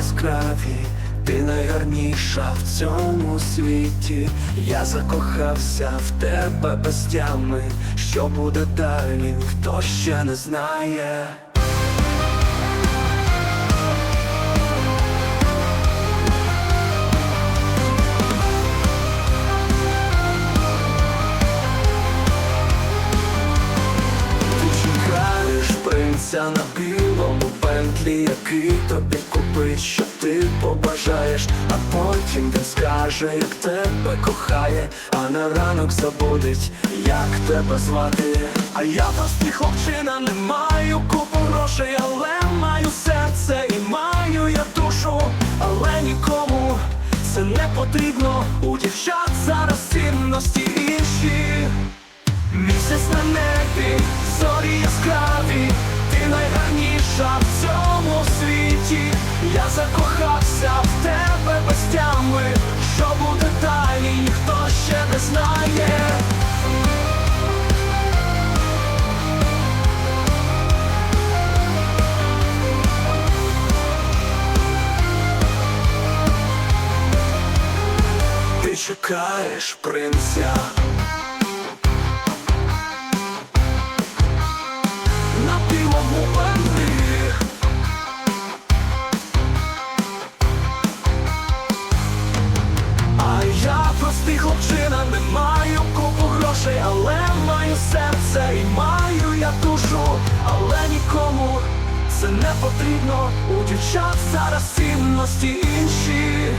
яскраві, ти найгарніша в цьому світі. Я закохався в тебе без тями. Що буде далі, хто ще не знає. Ти чекаєш принця на білому пентлі, який тобі купить, що ти побажаєш, а потім він скаже, як тебе кохає, а на ранок забудеть, як тебе звати. А я простий хлопчина, не маю купу грошей, але маю серце і маю я душу, але нікому це не потрібно. У дівчат зараз цінності інші. Місяць на небі, зорі яскраві, ти найгарніша в цьому закохався в тебе без тями. Що буде далі, ніхто ще не знає. Ти чекаєш принця. Не потрібно. У дівчат зараз цінності інші.